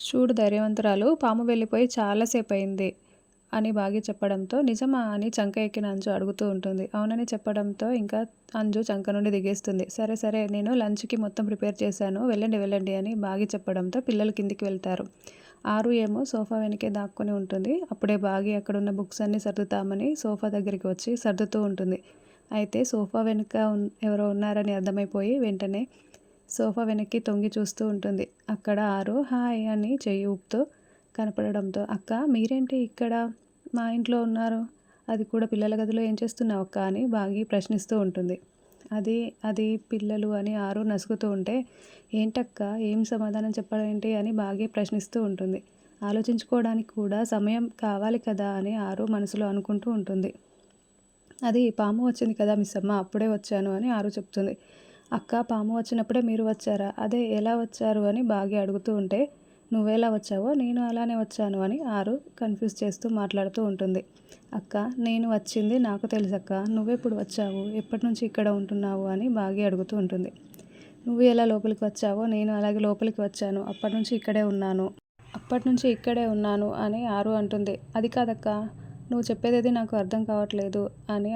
చూడు ధైర్యవంతురాలు పాము వెళ్ళిపోయి చాలాసేపు అయింది అని బాగి చెప్పడంతో నిజమా అని చంక ఎక్కిన అంజు అడుగుతూ ఉంటుంది. అవునని చెప్పడంతో ఇంకా అంజు చంక నుండి దిగేస్తుంది. సరే సరే నేను లంచ్కి మొత్తం ప్రిపేర్ చేశాను. వెళ్ళండి వెళ్ళండి అని బాగి చెప్పడంతో పిల్లలు కిందికి వెళ్తారు. ఆరు ఏమో సోఫా వెనకే దాక్కుని ఉంటుంది. అప్పుడే బాగి అక్కడున్న బుక్స్ అన్నీ సర్దుతామని సోఫా దగ్గరికి వచ్చి సర్దుతూ ఉంటుంది. అయితే సోఫా వెనుక ఎవరో ఉన్నారని అర్థమైపోయి వెంటనే సోఫా వెనక్కి తొంగి చూస్తూ ఉంటుంది. అక్కడ ఆరు హాయ్ అని చెయ్యి ఊపుతూ కనపడడంతో అక్క మీరేంటి ఇక్కడ? మా ఇంట్లో ఉన్నారు. అది కూడా పిల్లల గదిలో ఏం చేస్తున్నావు అక్క? అని బాగి ప్రశ్నిస్తూ ఉంటుంది. అది అది పిల్లలు అని ఆరు నసుగుతూ ఉంటే ఏంటక్క? ఏం సమాధానం చెప్పడం ఏంటి? అని బాగి ప్రశ్నిస్తూ ఉంటుంది. ఆలోచించుకోవడానికి కూడా సమయం కావాలి కదా? అని ఆరు మనసులో అనుకుంటూ ఉంటుంది. అది పాము వచ్చింది కదా మిస్ అమ్మ అప్పుడే వచ్చాను అని ఆరు చెప్తుంది. అక్క పాము వచ్చినప్పుడే మీరు వచ్చారా? అదే ఎలా వచ్చారు అని బాగా అడుగుతూ ఉంటే నువ్వెలా వచ్చావో నేను అలానే వచ్చాను అని ఆరు కన్ఫ్యూజ్ చేస్తూ మాట్లాడుతూ ఉంటుంది. అక్క నేను వచ్చింది నాకు తెలుసక్క నువ్వెప్పుడు వచ్చావు? ఎప్పటి నుంచి ఇక్కడ ఉంటున్నావు అని బాగా అడుగుతూ ఉంటుంది. నువ్వు ఎలా లోపలికి వచ్చావో నేను అలాగే లోపలికి వచ్చాను. అప్పటి నుంచి ఇక్కడే ఉన్నాను. అప్పటి నుంచి ఇక్కడే ఉన్నాను అని ఆరు అంటుంది. అది కాదక్క నువ్వు చెప్పేది నాకు అర్థం కావట్లేదు అని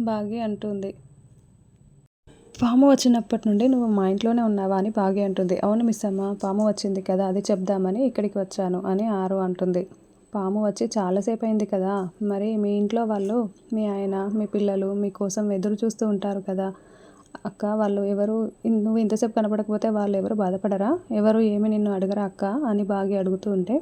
బాగి అంటుంది. పాము వచ్చినప్పటి నుండి నువ్వు మా ఇంట్లోనే ఉన్నావా అని బాగి అంటుంది. అవును మిస్ అమ్మ పాము వచ్చింది కదా అది చెప్దామని ఇక్కడికి వచ్చాను అని ఆరు అంటుంది. పాము వచ్చి చాలాసేపు అయింది కదా మరి మీ ఇంట్లో వాళ్ళు మీ ఆయన మీ పిల్లలు మీకోసం ఎదురు చూస్తూ ఉంటారు కదా. అక్క వాళ్ళు ఎవరు నువ్వు ఇంతసేపు కనపడకపోతే వాళ్ళు ఎవరు బాధపడరా? ఎవరు ఏమి నిన్ను అడగరా అక్క? అని బాగి అడుగుతూ ఉంటే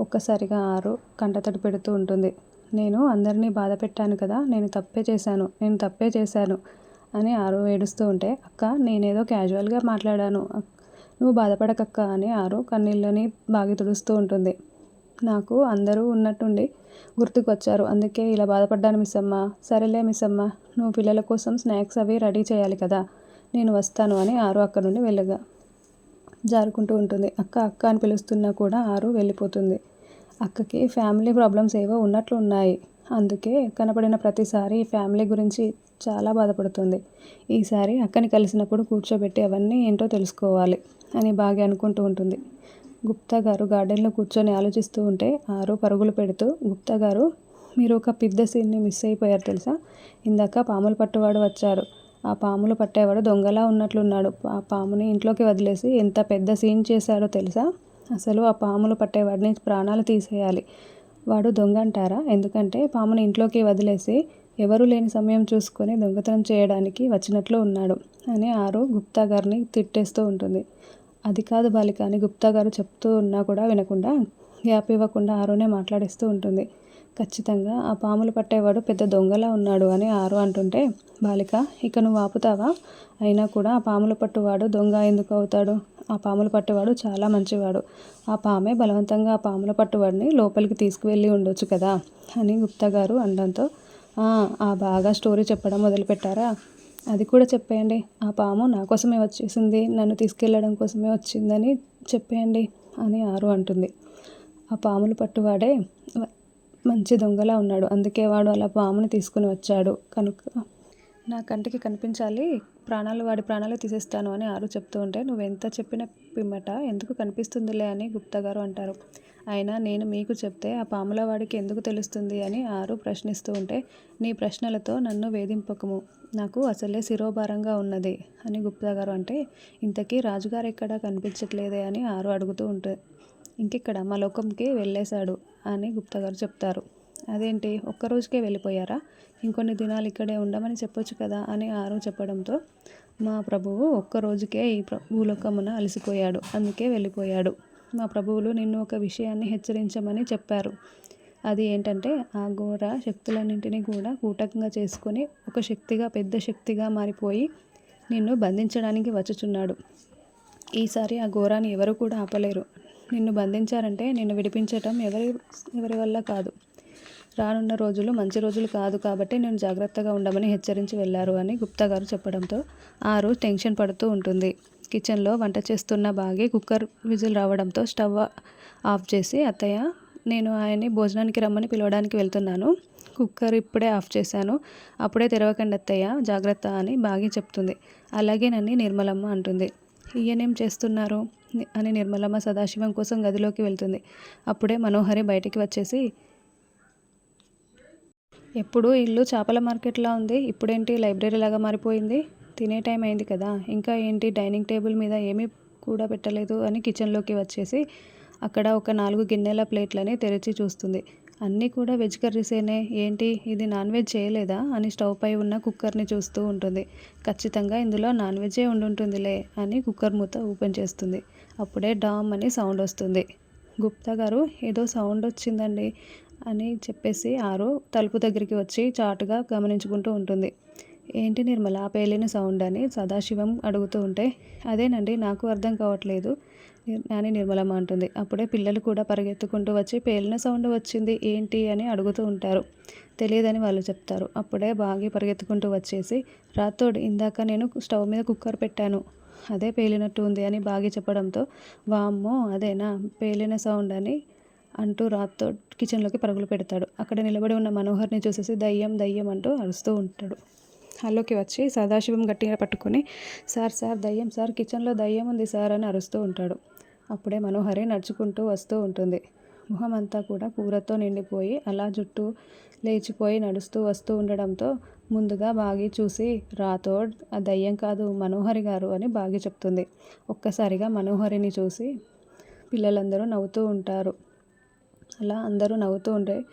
ఒక్కసారిగా ఆరు కంటతడి పెడుతూ ఉంటుంది. నేను అందరినీ బాధ పెట్టాను కదా నేను తప్పే చేశాను నేను తప్పే చేశాను. అని ఆరు ఏడుస్తూ ఉంటే అక్క నేనేదో క్యాజువల్గా మాట్లాడాను. నువ్వు బాధపడకక్క అని ఆరు కన్నీళ్ళని బాగి తుడుస్తూ ఉంటుంది. నాకు అందరూ ఉన్నట్టుండి గుర్తుకొచ్చారు. అందుకే ఇలా బాధపడ్డాను మిస్ అమ్మ సరేలే మిస్ అమ్మ నువ్వు పిల్లల కోసం స్నాక్స్ అవి రెడీ చేయాలి కదా. నేను వస్తాను అని ఆరు అక్కడ నుండి వెళ్ళగా జారుకుంటూ ఉంటుంది. అక్క అక్క అని పిలుస్తున్నా కూడా ఆరు వెళ్ళిపోతుంది. అక్కకి ఫ్యామిలీ ప్రాబ్లమ్స్ ఏవో ఉన్నట్లు ఉన్నాయి అందుకే కనపడిన ప్రతిసారి ఫ్యామిలీ గురించి చాలా బాధపడుతుంది. ఈసారి అక్కని కలిసినప్పుడు కూర్చోబెట్టి అవన్నీ ఏంటో తెలుసుకోవాలి అని బాగా అనుకుంటూ ఉంటుంది. గుప్తా గారు గార్డెన్లో కూర్చొని ఆలోచిస్తూ ఉంటే ఆరు పరుగులు పెడుతూ గుప్తా గారు మీరు ఒక పెద్ద సీన్ని మిస్ అయిపోయారు తెలుసా? ఇందాక పాములు పట్టువాడు వచ్చారు ఆ పాములు పట్టేవాడు దొంగలా ఉన్నట్లున్నాడు. ఆ పాముని ఇంట్లోకి వదిలేసి ఎంత పెద్ద సీన్ చేశాడో తెలుసా? అసలు ఆ పాములు పట్టేవాడిని ప్రాణాలు తీసేయాలి. వాడు దొంగ అంటారా? ఎందుకంటే పాముని ఇంట్లోకి వదిలేసి ఎవరూ లేని సమయం చూసుకొని దొంగతనం చేయడానికి వచ్చినట్లు ఉన్నాడు అని ఆరు గుప్తా గారిని తిట్టేస్తూ ఉంటుంది. అది కాదు బాలిక అని గుప్తా గారు చెప్తూ ఉన్నా కూడా వినకుండా గ్యాప్ ఇవ్వకుండా ఆరునే మాట్లాడిస్తూ ఉంటుంది. ఖచ్చితంగా ఆ పాములు పట్టేవాడు పెద్ద దొంగలా ఉన్నాడు అని ఆరు అంటుంటే బాలిక ఇక నువ్వు ఆపుతావా? అయినా కూడా ఆ పాములు పట్టువాడు దొంగ ఎందుకు అవుతాడు? ఆ పాములు పట్టేవాడు చాలా మంచివాడు. ఆ పామే బలవంతంగా ఆ పాముల పట్టువాడిని లోపలికి తీసుకువెళ్ళి ఉండొచ్చు కదా? అని గుప్తా గారు అనడంతో ఆ బాగా స్టోరీ చెప్పడం మొదలుపెట్టారా? అది కూడా చెప్పేయండి. ఆ పాము నా కోసమే వచ్చేసింది. నన్ను తీసుకెళ్ళడం కోసమే వచ్చిందని చెప్పేయండి అని ఆరు అంటుంది. ఆ పాములు పట్టువాడే మంచి దొంగలా ఉన్నాడు. అందుకే వాడు అలా పాముని తీసుకుని వచ్చాడు. కనుక నా కంటికి కనిపించాలి. ప్రాణాలు వాడి ప్రాణాలు తీసేస్తాను అని ఆరు చెప్తూ ఉంటే నువ్వెంత చెప్పిన పిమ్మట ఎందుకు కనిపిస్తుందిలే అని గుప్తా గారు అంటారు. అయినా నేను మీకు చెప్తే ఆ పాముల వాడికి ఎందుకు తెలుస్తుంది అని ఆరు ప్రశ్నిస్తూ ఉంటే నీ ప్రశ్నలతో నన్ను వేధింపకము. నాకు అసలే శిరోభారంగా ఉన్నది అని గుప్తా గారు అంటే ఇంతకీ రాజుగారు ఎక్కడా కనిపించట్లేదే అని ఆరు అడుగుతూ ఉంటే ఇంకెక్కడ? మా లోకంకి వెళ్ళేశాడు అని గుప్తా గారు చెప్తారు. అదేంటి? ఒక్కరోజుకే వెళ్ళిపోయారా? ఇంకొన్ని దినాలు ఇక్కడే ఉండమని చెప్పొచ్చు కదా అని ఆరు చెప్పడంతో మా ప్రభువు ఒక్కరోజుకే ఈ భూలోకమున అలసిపోయాడు. అందుకే వెళ్ళిపోయాడు. మా ప్రభువులు నిన్ను ఒక విషయాన్ని హెచ్చరించమని చెప్పారు. అది ఏంటంటే ఆ ఘోర శక్తులన్నింటినీ కూడా కూటకంగా చేసుకొని ఒక శక్తిగా పెద్ద శక్తిగా మారిపోయి నిన్ను బంధించడానికి వచ్చుచున్నాడు. ఈసారి ఆ ఘోరాన్ని ఎవరు కూడా ఆపలేరు. నిన్ను బంధించారంటే నిన్ను విడిపించటం ఎవరి ఎవరి వల్ల కాదు. రానున్న రోజులు మంచి రోజులు కాదు కాబట్టి నేను జాగ్రత్తగా ఉండమని హెచ్చరించి వెళ్ళారు అని గుప్తా గారు చెప్పడంతో ఆరు టెన్షన్ పడుతూ ఉంటుంది. కిచెన్లో వంట చేస్తున్న బాగి కుక్కర్ విజిల్ రావడంతో స్టవ్ ఆఫ్ చేసి అత్తయ్య నేను ఆయన్ని భోజనానికి రమ్మని పిలవడానికి వెళ్తున్నాను. కుక్కర్ ఇప్పుడే ఆఫ్ చేశాను. అప్పుడే తెరవకండి అత్తయ్య జాగ్రత్త అని బాగి చెప్తుంది. అలాగే నన్ను నిర్మలమ్మ అంటుంది. ఈయనేం చేస్తున్నారు? అని నిర్మలమ్మ సదాశివం కోసం గదిలోకి వెళ్తుంది. అప్పుడే మనోహరి బయటికి వచ్చేసి ఎప్పుడు ఇల్లు చేపల మార్కెట్లా ఉంది ఇప్పుడేంటి లైబ్రరీ లాగా మారిపోయింది? తినే టైం అయింది కదా ఇంకా ఏంటి డైనింగ్ టేబుల్ మీద ఏమీ కూడా పెట్టలేదు అని కిచెన్లోకి వచ్చేసి అక్కడ ఒక నాలుగు గిన్నెల ప్లేట్లని తెరిచి చూస్తుంది. అన్నీ కూడా వెజ్ కర్రీసేనే ఏంటి ఇది నాన్ వెజ్ చేయలేదా అని స్టవ్ పై ఉన్న కుక్కర్ని చూస్తూ ఉంటుంది. ఖచ్చితంగా ఇందులో నాన్ వెజ్జే ఉండుంటుందిలే అని కుక్కర్ మూత ఓపెన్ చేస్తుంది. అప్పుడే డామ్ అని సౌండ్ వస్తుంది. గుప్తా గారు ఏదో సౌండ్ వచ్చిందండి. అని చెప్పేసి ఆరు తలుపు దగ్గరికి వచ్చి చాటుగా గమనించుకుంటూ ఉంటుంది. ఏంటి నిర్మల పేలిన సౌండ్ అని సదాశివం అడుగుతూ ఉంటే అదేనండి నాకు అర్థం కావట్లేదు నాని అని నిర్మలమ్మ అంటుంది. అప్పుడే పిల్లలు కూడా పరిగెత్తుకుంటూ వచ్చి పేలిన సౌండ్ వచ్చింది ఏంటి అని అడుగుతూ ఉంటారు. తెలియదని వాళ్ళు చెప్తారు. అప్పుడే బాగి పరిగెత్తుకుంటూ వచ్చేసి రాతోడు ఇందాక నేను స్టవ్ మీద కుక్కర్ పెట్టాను అదే పేలినట్టు ఉంది అని బాగి చెప్పడంతో వామ్మో అదేనా పేలిన సౌండ్ అని అంటూ రాత్తో కిచెన్లోకి పరుగులు పెడతాడు. అక్కడ నిలబడి ఉన్న మనోహర్ని చూసేసి దయ్యం దయ్యం అంటూ అరుస్తూ ఉంటాడు. హాల్లోకి వచ్చి సదాశివం గట్టిగా పట్టుకొని సార్ సార్ దయ్యం సార్ కిచెన్లో దయ్యం ఉంది సార్ అని అరుస్తూ ఉంటాడు. అప్పుడే మనోహరి నడుచుకుంటూ వస్తూ ఉంటుంది. ముఖం అంతా కూడా కూరతో నిండిపోయి అలా జుట్టు లేచిపోయి నడుస్తూ వస్తూ ఉండడంతో ముందుగా బాగి చూసి రాథోడ్ ఆ దయ్యం కాదు మనోహరి గారు అని బాగి చెప్తుంది. ఒక్కసారిగా మనోహరిని చూసి పిల్లలందరూ నవ్వుతూ ఉంటారు. అలా అందరూ నవ్వుతూ ఉంటే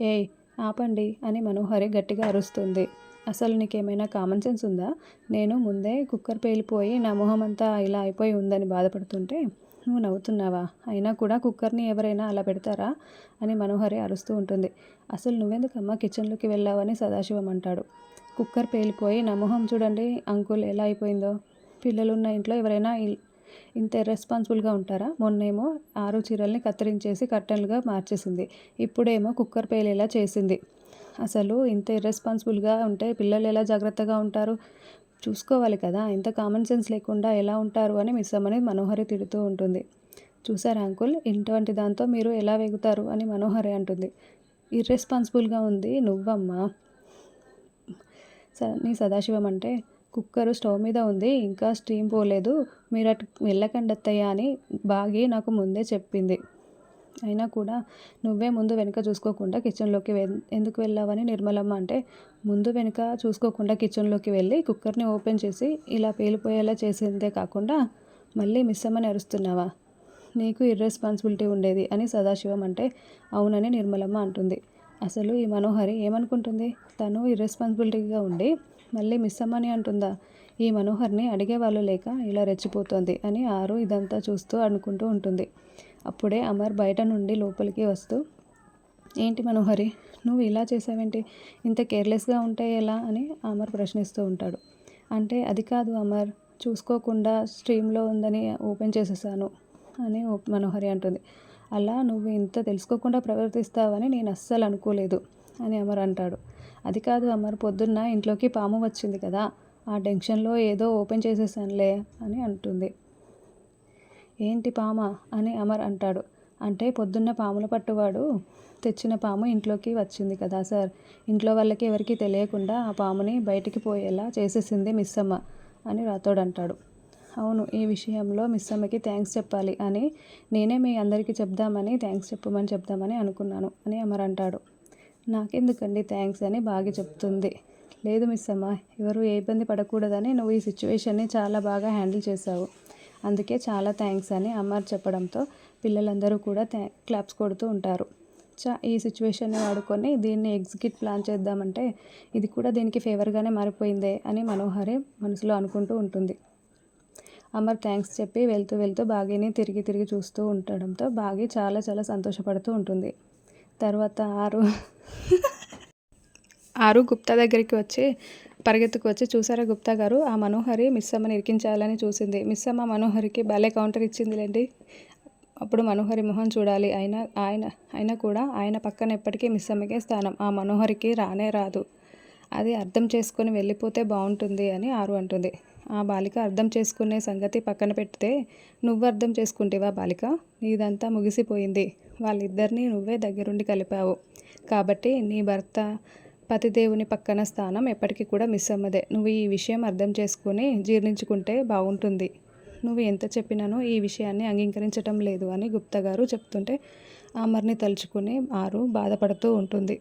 ఏయ్ ఆపండి అని మనోహరి గట్టిగా అరుస్తుంది. అసలు నీకేమైనా కామన్ సెన్స్ ఉందా? నేను ముందే కుక్కర్ పేలిపోయి నా మొహం అంతా ఇలా అయిపోయి ఉందని బాధపడుతుంటే నువ్వు నవ్వుతున్నావా? అయినా కూడా కుక్కర్ని ఎవరైనా అలా పెడతారా? అని మనోహరి అరుస్తూ ఉంటుంది. అసలు నువ్వెందుకమ్మా కిచెన్లోకి వెళ్ళావని సదాశివం అంటాడు. కుక్కర్ పేలిపోయి నా మొహం చూడండి అంకుల్ ఎలా అయిపోయిందో. పిల్లలున్న ఇంట్లో ఎవరైనా ఇంత రెస్పాన్సిబుల్గా ఉంటారా? మొన్నేమో ఆరు చీరల్ని కత్తిరించేసి కట్టెలుగా మార్చేసింది. ఇప్పుడేమో కుక్కర్ పేలేలా చేసింది. అసలు ఇంత ఇర్రెస్పాన్సిబుల్గా ఉంటే పిల్లలు ఎలా జాగ్రత్తగా ఉంటారు? చూసుకోవాలి కదా ఇంత కామన్ సెన్స్ లేకుండా ఎలా ఉంటారు అని మిస్ అమ్మని మనోహరి తిడుతూ ఉంటుంది. చూసారా అంకుల్ ఇటువంటి దాంతో మీరు ఎలా వేగుతారు అని మనోహరి అంటుంది. ఇర్రెస్పాన్సిబుల్గా ఉంది నువ్వమ్మా. స నీ సదాశివం అంటే కుక్కర్ స్టవ్ మీద ఉంది ఇంకా స్టీమ్ పోలేదు. మీరు అటు వెళ్ళకండి అత్తయ్య అని బాగి నాకు ముందే చెప్పింది. అయినా కూడా నువ్వే ముందు వెనుక చూసుకోకుండా కిచెన్లోకి వె ఎందుకు వెళ్ళావని నిర్మలమ్మ అంటే ముందు వెనుక చూసుకోకుండా కిచెన్లోకి వెళ్ళి కుక్కర్ని ఓపెన్ చేసి ఇలా పేలిపోయేలా చేసిందే కాకుండా మళ్ళీ మిస్ అమ్మని అరుస్తున్నావా? నీకు ఇర్రెస్పాన్సిబిలిటీ ఉండేది అని సదాశివం అంటే అవునని నిర్మలమ్మ అంటుంది. అసలు ఈ మనోహరి ఏమనుకుంటుంది? తను ఇర్రెస్పాన్సిబిలిటీగా ఉండి మళ్ళీ మిస్ అమ్మని అంటుందా? ఈ మనోహర్ని అడిగేవాళ్ళు లేక ఇలా రెచ్చిపోతోంది అని ఆరు ఇదంతా చూస్తూ అనుకుంటూ ఉంటుంది. అప్పుడే అమర్ బయట నుండి లోపలికి వస్తూ ఏంటి మనోహరి నువ్వు ఇలా చేసావేంటి? ఇంత కేర్లెస్గా ఉంటే ఎలా? అని అమర్ ప్రశ్నిస్తూ ఉంటాడు. అంటే అది కాదు అమర్ చూసుకోకుండా స్ట్రీమ్లో ఉందని ఓపెన్ చేసేసాను అని ఓ- మనోహరి అంటుంది. అలా నువ్వు ఇంత తెలుసుకోకుండా ప్రవర్తిస్తావని నేను అస్సలు అనుకోలేదు అని అమర్ అంటాడు. అది కాదు అమర్ పొద్దున్న ఇంట్లోకి పాము వచ్చింది కదా ఆ టెన్షన్లో ఏదో ఓపెన్ చేసేసానులే అని అంటుంది. ఏంటి పామా అని అమర్ అంటాడు. అంటే పొద్దున్న పాముల పట్టువాడు తెచ్చిన పాము ఇంట్లోకి వచ్చింది కదా సార్. ఇంట్లో వాళ్ళకి ఎవరికీ తెలియకుండా ఆ పాముని బయటికి పోయేలా చేసేసింది మిస్ అమ్మ అని రాతోడు అంటాడు. అవును ఈ విషయంలో మిస్ అమ్మకి థ్యాంక్స్ చెప్పాలి అని నేనే మీ అందరికీ చెప్దామని థ్యాంక్స్ చెప్పమని చెప్దామని అనుకున్నాను అని అమర్ అంటాడు. నాకెందుకండి థ్యాంక్స్ అని బాగా చెప్తుంది. లేదు మిస్ అమ్మ ఎవరు ఏ ఇబ్బంది పడకూడదని నువ్వు ఈ సిచ్యువేషన్ని చాలా బాగా హ్యాండిల్ చేశావు. అందుకే చాలా థ్యాంక్స్ అని అమ్మారు చెప్పడంతో పిల్లలందరూ కూడా థ్యా క్లాప్స్ కొడుతూ ఉంటారు. చా ఈ సిచ్యువేషన్ని వాడుకొని దీన్ని ఎగ్జిక్యూట్ ప్లాన్ చేద్దామంటే ఇది కూడా దీనికి ఫేవర్గానే మారిపోయిందే అని మనోహరి మనసులో అనుకుంటూ ఉంటుంది. అమర్ థ్యాంక్స్ చెప్పి వెళ్తూ వెళ్తూ బాగీని తిరిగి తిరిగి చూస్తూ ఉండడంతో బాగి చాలా చాలా సంతోషపడుతూ ఉంటుంది. తర్వాత ఆరు. ఆరు గుప్తా దగ్గరికి వచ్చి పరిగెత్తుకు వచ్చి చూసారా గుప్తా గారు? ఆ మనోహరి మిస్సమ్మని ఇరికించాలని చూసింది. మిస్సమ్మ మనోహరికి భలే కౌంటర్ ఇచ్చిందిలేండి. అప్పుడు మనోహరి మొహం చూడాలి. అయినా ఆయన అయినా కూడా ఆయన పక్కన ఎప్పటికీ మిస్ అమ్మకే స్థానం. ఆ మనోహరికి రానే రాదు. అది అర్థం చేసుకొని వెళ్ళిపోతే బాగుంటుంది అని ఆరు అంటుంది. ఆ బాలిక అర్థం చేసుకునే సంగతి పక్కన పెడితే నువ్వు అర్థం చేసుకుంటేవా బాలిక? నీదంతా ముగిసిపోయింది. వాళ్ళిద్దరినీ నువ్వే దగ్గరుండి కలిపావు. కాబట్టి నీ భర్త పతిదేవుని పక్కన స్థానం ఎప్పటికీ కూడా మిస్ అమ్మదే నువ్వు ఈ విషయం అర్థం చేసుకుని జీర్ణించుకుంటే బాగుంటుంది. నువ్వు ఎంత చెప్పినానో ఈ విషయాన్ని అంగీకరించటం లేదు అని గుప్తా గారు చెప్తుంటే ఆమర్ని తలుచుకుని ఆరు బాధపడుతూ ఉంటుంది.